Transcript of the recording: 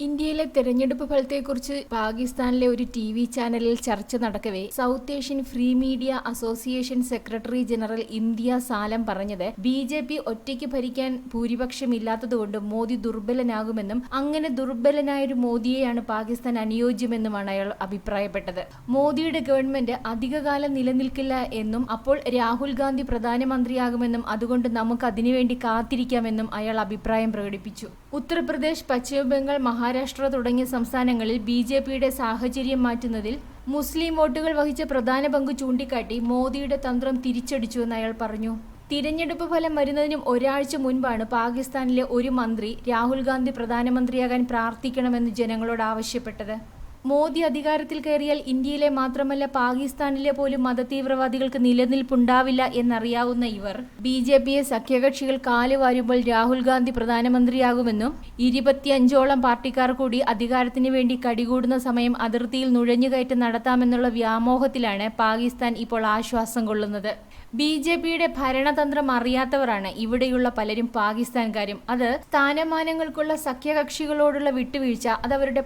ഇന്ത്യയിലെ തെരഞ്ഞെടുപ്പ് ഫലത്തെക്കുറിച്ച് പാകിസ്ഥാനിലെ ഒരു ടി വി ചാനലിൽ ചർച്ച നടക്കവേ South Asian free media association secretary general India സാലം പറഞ്ഞത് ബി ജെ പി ഒറ്റയ്ക്ക് ഭരിക്കാൻ ഭൂരിപക്ഷമില്ലാത്തതുകൊണ്ട് മോദി ദുർബലനാകുമെന്നും അങ്ങനെ ദുർബലനായൊരു മോദിയെയാണ് പാകിസ്ഥാൻ അനുയോജ്യമെന്നുമാണ് അയാൾ അഭിപ്രായപ്പെട്ടത്. മോദിയുടെ ഗവൺമെന്റ് അധികകാലം നിലനിൽക്കില്ല എന്നും അപ്പോൾ രാഹുൽ ഗാന്ധി പ്രധാനമന്ത്രിയാകുമെന്നും അതുകൊണ്ട് നമുക്ക് അതിനുവേണ്ടി കാത്തിരിക്കാമെന്നും അയാൾ അഭിപ്രായം പ്രകടിപ്പിച്ചു. ഉത്തർപ്രദേശ് പശ്ചിമ ബംഗാൾ മഹാരാഷ്ട്ര തുടങ്ങിയ സംസ്ഥാനങ്ങളിൽ ബി ജെ പിയുടെ സാഹചര്യം മാറ്റുന്നതിൽ മുസ്ലിം വോട്ടുകൾ വഹിച്ച പ്രധാന പങ്ക് ചൂണ്ടിക്കാട്ടി മോദിയുടെ തന്ത്രം തിരിച്ചടിച്ചുവെന്ന് അയാൾ പറഞ്ഞു. തിരഞ്ഞെടുപ്പ് ഫലം വരുന്നതിനും ഒരാഴ്ച മുൻപാണ് പാകിസ്ഥാനിലെ ഒരു മന്ത്രി രാഹുൽ ഗാന്ധി പ്രധാനമന്ത്രിയാകാൻ പ്രാർത്ഥിക്കണമെന്ന് ജനങ്ങളോട് ആവശ്യപ്പെട്ടത്. മോദി അധികാരത്തിൽ കയറിയാൽ ഇന്ത്യയിലെ മാത്രമല്ല പാകിസ്ഥാനിലെ പോലും മതതീവ്രവാദികൾക്ക് നിലനിൽപ്പുണ്ടാവില്ല എന്നറിയാവുന്ന ഇവർ. ബി ജെ പിയെ സഖ്യകക്ഷികൾ കാലുവാരുമ്പോൾ രാഹുൽ ഗാന്ധി പ്രധാനമന്ത്രിയാകുമെന്നും ഇരുപത്തിയഞ്ചോളം പാർട്ടിക്കാർ കൂടി അധികാരത്തിന് വേണ്ടി കടികൂടുന്ന സമയം അതിർത്തിയിൽ നുഴഞ്ഞുകയറ്റം നടത്താമെന്നുള്ള വ്യാമോഹത്തിലാണ് പാകിസ്ഥാൻ ഇപ്പോൾ ആശ്വാസം കൊള്ളുന്നത്. ബി ജെ പിയുടെ ഭരണതന്ത്രം അറിയാത്തവരാണ് ഇവിടെയുള്ള പലരും പാകിസ്ഥാൻകാരും. അത് സ്ഥാനമാനങ്ങൾക്കുള്ള സഖ്യകക്ഷികളോടുള്ള വിട്ടുവീഴ്ച അതവരുടെ